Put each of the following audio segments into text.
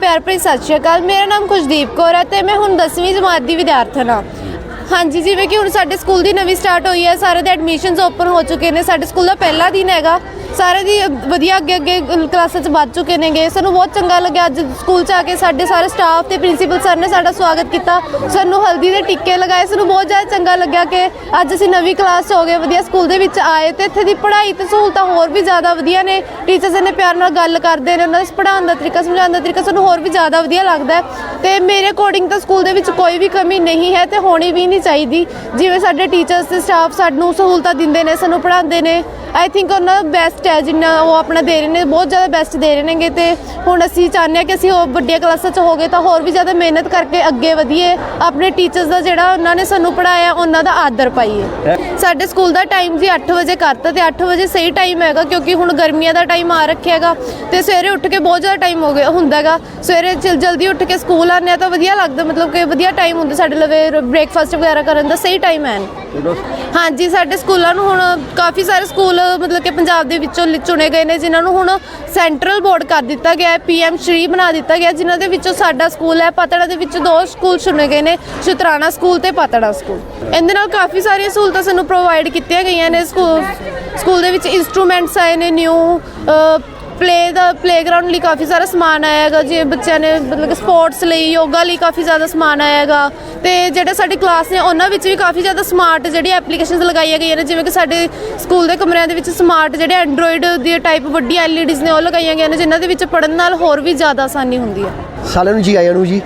ਪਿਆਰ ਭਰੀ ਸਤਿ ਸ਼੍ਰੀ ਅਕਾਲ। ਮੇਰਾ ਨਾਮ ਖੁਸ਼ਦੀਪ ਕੌਰ ਹੈ ਤੇ ਮੈਂ ਹੁਣ 10ਵੀਂ ਜਮਾਤ ਦੀ ਵਿਦਿਆਰਥਣ ਹਾਂ ਹਾਂਜੀ, ਜਿਵੇਂ ਕਿ ਹੁਣ ਸਾਡੇ ਸਕੂਲ ਦੀ ਨਵੀਂ ਸਟਾਰਟ ਹੋਈ ਹੈ, ਸਾਰੇ ਦੇ ਐਡਮਿਸ਼ਨਸ ਓਪਨ ਹੋ ਚੁੱਕੇ ਨੇ। ਸਾਡੇ ਸਕੂਲ ਦਾ ਪਹਿਲਾ ਦਿਨ ਹੈਗਾ। ਸਾਰੇ ਦੀ ਵਧੀਆ ਅੱਗੇ ਅੱਗੇ ਕਲਾਸਾਂ 'ਚ ਵੱਧ ਚੁੱਕੇ ਨੇਗੇ। ਸਾਨੂੰ ਬਹੁਤ ਚੰਗਾ ਲੱਗਿਆ ਅੱਜ ਸਕੂਲ 'ਚ ਆ ਕੇ ਸਾਡੇ ਸਾਰੇ ਸਟਾਫ ਤੇ ਪ੍ਰਿੰਸੀਪਲ ਸਰ ਨੇ ਸਾਡਾ ਸਵਾਗਤ ਕੀਤਾ। ਸਾਨੂੰ ਹਲਦੀ ਦੇ ਟਿੱਕੇ ਲਗਾਏ। ਸਾਨੂੰ ਬਹੁਤ ਜ਼ਿਆਦਾ ਚੰਗਾ ਲੱਗਿਆ ਕਿ ਅੱਜ ਅਸੀਂ ਨਵੀਂ ਕਲਾਸ 'ਚ ਹੋ ਗਏ, ਵਧੀਆ ਸਕੂਲ ਦੇ ਵਿੱਚ ਆਏ ਤੇ ਇੱਥੇ ਦੀ ਪੜ੍ਹਾਈ ਤੇ ਸਹੂਲਤਾਂ ਹੋਰ ਵੀ ਜ਼ਿਆਦਾ ਵਧੀਆ ਨੇ। ਟੀਚਰਸ ਨੇ ਪਿਆਰ ਨਾਲ ਗੱਲ ਕਰਦੇ ਨੇ, ਉਹਨਾਂ ਦਾ ਪੜ੍ਹਾਉਣ ਦਾ ਤਰੀਕਾ, ਸਮਝਾਉਣ ਦਾ ਤਰੀਕਾ ਸਾਨੂੰ ਹੋਰ ਵੀ ਜ਼ਿਆਦਾ ਵਧੀਆ ਲੱਗਦਾ ਤੇ ਮੇਰੇ ਅਕੋਰਡਿੰਗ ਤਾਂ ਸਕੂਲ ਦੇ ਵਿੱਚ ਕੋਈ ਵੀ ਕਮੀ ਨਹੀਂ ਹੈ ਤੇ ਹੋਣੀ ਵੀ ਨਹੀਂ ਚਾਹੀਦੀ। ਜਿਵੇਂ ਸਾਡੇ ਟੀਚਰਸ ਤੇ ਸਟਾਫ ਸਾਨੂੰ ਸਹੂਲਤਾਂ ਦਿੰਦੇ ਨੇ, ਸਾਨੂੰ ਪੜ੍ਹਾਉਂਦੇ ਨੇ। ਆਈ ਥਿੰਕ ਉਹਨਾਂ ਦਾ ਬੈਸਟ ਹੈ ਜਿੰਨਾ ਉਹ ਆਪਣਾ ਦੇ ਰਹੇ ਨੇ ਬਹੁਤ ਜ਼ਿਆਦਾ ਬੈਸਟ ਦੇ ਰਹੇ ਨੇਗੇ ਤੇ ਹੁਣ ਅਸੀਂ ਚਾਹੁੰਦੇ ਹਾਂ ਕਿ ਅਸੀਂ ਹੋਰ ਵੱਡੀਆਂ ਕਲਾਸਾਂ 'ਚ ਹੋ ਗਏ ਤਾਂ ਹੋਰ ਵੀ ਜ਼ਿਆਦਾ ਮਿਹਨਤ ਕਰਕੇ ਅੱਗੇ ਵਧੀਏ ਆਪਣੇ ਟੀਚਰਸ ਦਾ ਜਿਹੜਾ ਉਹਨਾਂ ਨੇ ਸਾਨੂੰ ਪੜਾਇਆ ਉਹਨਾਂ ਦਾ ਆਦਰ ਪਾਈਏ। ਸਾਡੇ ਸਕੂਲ ਦਾ ਟਾਈਮ ਜੀ 8 ਵਜੇ ਕਰਤਾ ਤੇ 8 ਵਜੇ ਸਹੀ ਟਾਈਮ ਹੈਗਾ ਕਿਉਂਕਿ ਹੁਣ ਗਰਮੀਆਂ ਦਾ ਟਾਈਮ ਆ ਰੱਖਿਆ ਹੈਗਾ ਤੇ ਸਵੇਰੇ ਉੱਠ ਕੇ ਬਹੁਤ ਜ਼ਿਆਦਾ ਟਾਈਮ ਹੋ ਗਿਆ ਹੁੰਦਾ ਹੈਗਾ। ਸਵੇਰੇ ਜਲ ਜਲਦੀ ਉੱਠ ਕੇ ਸਕੂਲ ਆਉਂਦੇ ਆ ਤਾਂ ਵਧੀਆ ਲੱਗਦਾ ਮਤਲਬ ਕਿ ਵਧੀਆ ਟਾਈਮ ਹੁੰਦਾ ਸਾਡੇ ਲਵੇ ਬ੍ਰੇਕਫਾਸਟ ਵਗੈਰਾ ਕਰਨ ਦਾ ਸਹੀ ਟਾਈਮ ਹੈ। ਹਾਂਜੀ ਸਾਡੇ ਸਕੂਲਾਂ ਨੂੰ ਹੁਣ ਕਾਫੀ ਸਾਰੇ ਸਕੂਲ ਮਤਲਬ ਕਿ ਪੰਜਾਬ ਦੇ ਵਿੱਚੋਂ ਲਿ- ਚੁਣੇ ਗਏ ਨੇ, ਜਿਨ੍ਹਾਂ ਨੂੰ ਹੁਣ ਸੈਂਟਰਲ ਬੋਰਡ ਕਰ ਦਿੱਤਾ ਗਿਆ ਹੈ ਪੀਐਮ ਸ਼੍ਰੀ ਬਣਾ ਦਿੱਤਾ ਗਿਆ, ਜਿਨ੍ਹਾਂ ਦੇ ਵਿੱਚੋਂ ਸਾਡਾ ਸਕੂਲ ਹੈ, ਪਤੜਾ ਦੇ ਵਿੱਚ ਦੋ ਸਕੂਲ ਚੁਣੇ ਗਏ ਨੇ, ਸ਼ੁਤਰਾਣਾ ਸਕੂਲ ਤੇ ਪਤੜਾ ਸਕੂਲ। ਇਹਦੇ ਨਾਲ ਕਾਫੀ ਸਾਰੀਆਂ ਸਹੂਲਤਾਂ ਸਾਨੂੰ ਪ੍ਰੋਵਾਈਡ ਕੀਤੀਆਂ ਗਈਆਂ ਨੇ ਸਕੂਲ ਸਕੂਲ ਦੇ ਵਿੱਚ ਇਨਸਟਰੂਮੈਂਟਸ ਆਏ ਨੇ ਨਿਊ ਪਲੇ ਦਾ ਪਲੇਗਰਾਉਂਡ ਲਈ ਕਾਫੀ ਸਾਰਾ ਸਮਾਨ ਆਇਆ ਹੈਗਾ। ਜੇ ਬੱਚਿਆਂ ਨੇ ਮਤਲਬ ਕਿ ਸਪੋਰਟਸ ਲਈ, ਯੋਗਾ ਲਈ ਕਾਫੀ ਜ਼ਿਆਦਾ ਸਮਾਨ ਆਇਆ ਹੈਗਾ। ਤੇ ਜਿਹੜੇ ਸਾਡੇ ਕਲਾਸ ਨੇ, ਉਹਨਾਂ ਵਿੱਚ ਵੀ ਕਾਫੀ ਜ਼ਿਆਦਾ ਸਮਾਰਟ ਜਿਹੜੀ ਐਪਲੀਕੇਸ਼ਨਸ ਲਗਾਈਆਂ ਗਈਆਂ ਨੇ। ਜਿਵੇਂ ਕਿ ਸਾਡੇ ਸਕੂਲ ਦੇ ਕਮਰਿਆਂ ਦੇ ਵਿੱਚ ਸਮਾਰਟ ਜਿਹੜੇ ਐਂਡਰੋਇਡ ਦੀ ਟਾਈਪ ਵੱਡੀ ਐਲਈਡੀਜ਼ ਨੇ, ਉਹ ਲਗਾਈਆਂ ਗਈਆਂ ਨੇ, ਜਿਨ੍ਹਾਂ ਦੇ ਵਿੱਚ ਪੜਨ ਨਾਲ ਹੋਰ ਵੀ ਜ਼ਿਆਦਾ ਆਸਾਨੀ ਹੁੰਦੀ ਹੈ। ਸਾਰਿਆਂ ਨੂੰ ਜੀ, ਆਇਆਂ ਨੂੰ ਜੀ।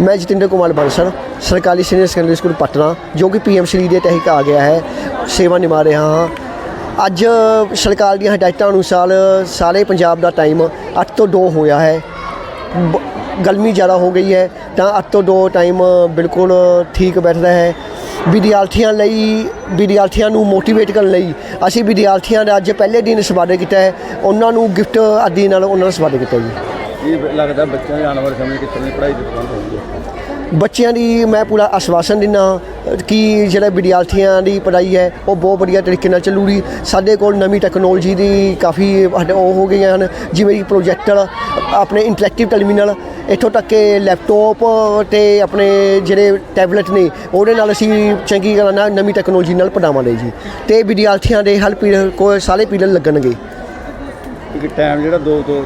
ਮੈਂ ਜਤਿੰਦਰ ਕੁਮਾਰ ਬਾਂਸਲ, ਸਰਕਾਰੀ ਸੀਨੀਅਰ ਸੈਕੰਡਰੀ ਸਕੂਲ ਪਟਨਾ, ਜੋ ਕਿ ਪੀਐਮ ਸ਼੍ਰੀ ਦੇ ਤਹਿਤ ਆ ਗਿਆ ਹੈ। ਸੇਵਾ ਨਿਭਾ ਰਿਹਾ ਹਾਂ। ਅੱਜ ਸਰਕਾਰ ਦੀਆਂ ਹਦਾਇਤਾਂ ਅਨੁਸਾਰ ਸਾਰੇ ਪੰਜਾਬ ਦਾ ਟਾਈਮ 8 ਤੋਂ 2 ਹੋਇਆ ਹੈ। ਗਰਮੀ ਜ਼ਿਆਦਾ ਹੋ ਗਈ ਹੈ ਤਾਂ 8 ਤੋਂ 2 ਟਾਈਮ ਬਿਲਕੁਲ ਠੀਕ ਬੈਠਦਾ ਹੈ। ਵਿਦਿਆਰਥੀਆਂ ਲਈ, ਵਿਦਿਆਰਥੀਆਂ ਨੂੰ ਮੋਟੀਵੇਟ ਕਰਨ ਲਈ ਅਸੀਂ ਵਿਦਿਆਰਥੀਆਂ ਦਾ ਅੱਜ ਪਹਿਲੇ ਦਿਨ ਸਵਾਗਤ ਕੀਤਾ ਹੈ। ਉਹਨਾਂ ਨੂੰ ਗਿਫਟ ਆਦਿ ਨਾਲ ਉਹਨਾਂ ਦਾ ਸਵਾਗਤ ਕੀਤਾ ਜੀ। ਇਹ ਲੱਗਦਾ ਬੱਚਿਆਂ ਦੇ ਆਉਣ ਵਾਲੇ ਸਮੇਂ ਕਿਸ ਤਰ੍ਹਾਂ ਦੀ ਪੜ੍ਹਾਈ ਦੀ ਪ੍ਰਬੰਧ ਹੋਊਗੀ ਬੱਚਿਆਂ ਦੀ ਮੈਂ ਪੂਰਾ ਆਸ਼ਵਾਸਨ ਦਿੰਦਾ ਕਿ ਜਿਹੜਾ ਵਿਦਿਆਰਥੀਆਂ ਦੀ ਪੜ੍ਹਾਈ ਹੈ, ਉਹ ਬਹੁਤ ਵਧੀਆ ਤਰੀਕੇ ਨਾਲ ਚੱਲੂਗੀ। ਸਾਡੇ ਕੋਲ ਨਵੀਂ ਟੈਕਨੋਲੋਜੀ ਦੀ ਕਾਫੀ ਉਹ ਹੋ ਗਈਆਂ ਹਨ, ਜਿਵੇਂ ਕਿ ਪ੍ਰੋਜੈਕਟਰ ਆਪਣੇ ਇੰਟਰੈਕਟਿਵ ਟਰਮੀਨਲ ਇੱਥੋਂ ਤੱਕ ਕਿ ਲੈਪਟਾਪ ਤੇ ਆਪਣੇ ਜਿਹੜੇ ਟੈਬਲੇਟ ਨੇ, ਉਹਦੇ ਨਾਲ ਅਸੀਂ ਚੰਗੀ ਤਰ੍ਹਾਂ ਨਾਲ ਨਵੀਂ ਟੈਕਨੋਲੋਜੀ ਨਾਲ ਪੜ੍ਹਾਵਾਂਗੇ ਜੀ। ਤੇ ਵਿਦਿਆਰਥੀਆਂ ਦੇ ਹਰ ਪੀਰੀਅਡ ਕੋਈ ਸਾਰੇ ਪੀਰੀਅਡ ਲੱਗਣਗੇ। ਇੱਕ ਟਾਈਮ ਜਿਹੜਾ 2 ਤੋਂ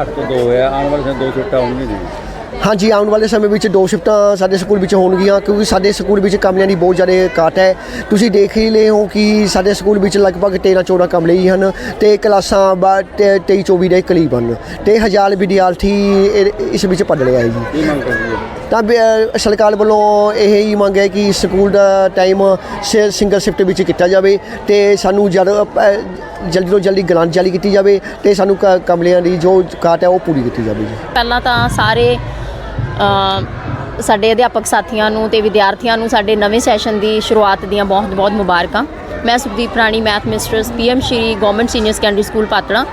8 ਤੋਂ 2 ਹੈ ਆਉਣ ਵਾਲੇ ਸਮੇਂ ਦੋ ਛੁੱਟਾਂ ਹੋਣਗੀਆਂ ਜੀ। ਹਾਂਜੀ ਆਉਣ ਵਾਲੇ ਸਮੇਂ ਵਿੱਚ ਦੋ ਸ਼ਿਫਟਾਂ ਸਾਡੇ ਸਕੂਲ ਵਿੱਚ ਹੋਣਗੀਆਂ ਕਿਉਂਕਿ ਸਾਡੇ ਸਕੂਲ ਵਿੱਚ ਕਮਰਿਆਂ ਦੀ ਬਹੁਤ ਜ਼ਿਆਦਾ ਘਾਟ ਹੈ। ਤੁਸੀਂ ਦੇਖ ਹੀ ਲਏ ਹੋ ਕਿ ਸਾਡੇ ਸਕੂਲ ਵਿੱਚ ਲਗਭਗ 13 14 ਕਮਰੇ ਹੀ ਹਨ ਤੇ ਕਲਾਸਾਂ ਬਾ- ਤੇ 23 24 ਦੇ ਕਰੀਬ ਹਨ ਤੇ ਹਜ਼ਾਰ ਵਿਦਿਆਰਥੀ ਇਹ- ਇਸ ਵਿੱਚ ਪੜ੍ਹ ਰਿਹਾ ਹੈ ਜੀ। ਤਾਂ ਸਰਕਾਰ ਵੱਲੋਂ ਇਹ ਹੀ ਮੰਗ ਹੈ ਕਿ ਸਕੂਲ ਦਾ ਟਾਈਮ ਸ- ਸਿੰਗਲ ਸ਼ਿਫਟ ਵਿੱਚ ਕੀਤਾ ਜਾਵੇ ਤੇ ਸਾਨੂੰ ਜਦ ਜਲਦੀ ਤੋਂ ਜਲਦੀ ਗ੍ਰਾਂਟ ਜਾਰੀ ਕੀਤੀ ਜਾਵੇ ਤੇ ਸਾਨੂੰ ਕ- ਕਮਰਿਆਂ ਦੀ ਜੋ ਘਾਟ ਹੈ ਉਹ ਪੂਰੀ ਕੀਤੀ ਜਾਵੇ ਜੀ। ਪਹਿਲਾਂ ਤਾਂ ਸਾਰੇ ਸਾਡੇ ਅਧਿਆਪਕ ਸਾਥੀਆਂ ਨੂੰ ਤੇ ਵਿਦਿਆਰਥੀਆਂ ਨੂੰ ਸਾਡੇ ਨਵੇਂ ਸੈਸ਼ਨ ਦੀ ਸ਼ੁਰੂਆਤ ਦੀਆਂ ਬਹੁਤ-ਬਹੁਤ ਮੁਬਾਰਕਾਂ। ਮੈਂ Sukhdeep Rani math mistress, PM Shri government senior secondary school Patran.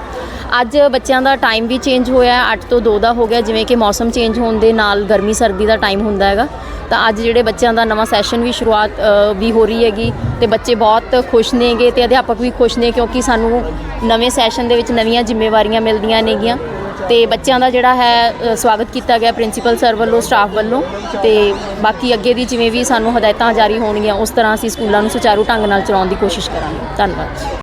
ਅੱਜ ਬੱਚਿਆਂ ਦਾ ਟਾਈਮ ਵੀ ਚੇਂਜ ਹੋਇਆ 8 ਤੋਂ 2 ਦਾ ਹੋ ਗਿਆ, ਜਿਵੇਂ ਕਿ ਮੌਸਮ ਚੇਂਜ ਹੋਣ ਦੇ ਨਾਲ ਗਰਮੀ, ਸਰਦੀ ਦਾ ਟਾਈਮ ਹੁੰਦਾ ਹੈਗਾ। ਤਾਂ ਅੱਜ ਜਿਹੜੇ ਬੱਚਿਆਂ ਦਾ ਨਵਾਂ ਸੈਸ਼ਨ ਵੀ ਸ਼ੁਰੂਆਤ ਵੀ ਹੋ ਰਹੀ ਹੈਗੀ ਤੇ ਬੱਚੇ ਬਹੁਤ ਖੁਸ਼ ਨੇਗੇ ਤੇ ਅਧਿਆਪਕ ਵੀ ਖੁਸ਼ ਨੇ ਕਿਉਂਕਿ ਸਾਨੂੰ ਨਵੇਂ ਸੈਸ਼ਨ ਦੇ ਵਿੱਚ ਨਵੀਆਂ ਜ਼ਿੰਮੇਵਾਰੀਆਂ ਮਿਲਦੀਆਂ ਨੇਗੀਆਂ। ਤੇ ਬੱਚਿਆਂ ਦਾ ਜਿਹੜਾ ਹੈ ਅ, ਸਵਾਗਤ ਕੀਤਾ ਗਿਆ ਪ੍ਰਿੰਸੀਪਲ ਸਰ ਵੱਲੋਂ ਸਟਾਫ ਵੱਲੋਂ। ਤੇ ਬਾਕੀ ਅੱਗੇ ਦੀ ਜਿਵੇਂ ਵੀ ਸਾਨੂੰ ਹਦਾਇਤਾਂ ਜਾਰੀ ਹੋਣਗੀਆਂ ਉਸ ਤਰ੍ਹਾਂ ਅਸੀਂ ਸਕੂਲਾਂ ਨੂੰ ਸੁਚਾਰੂ ਢੰਗ ਨਾਲ ਚਲਾਉਣ ਦੀ ਕੋਸ਼ਿਸ਼ ਕਰਾਂਗੇ। ਧੰਨਵਾਦ।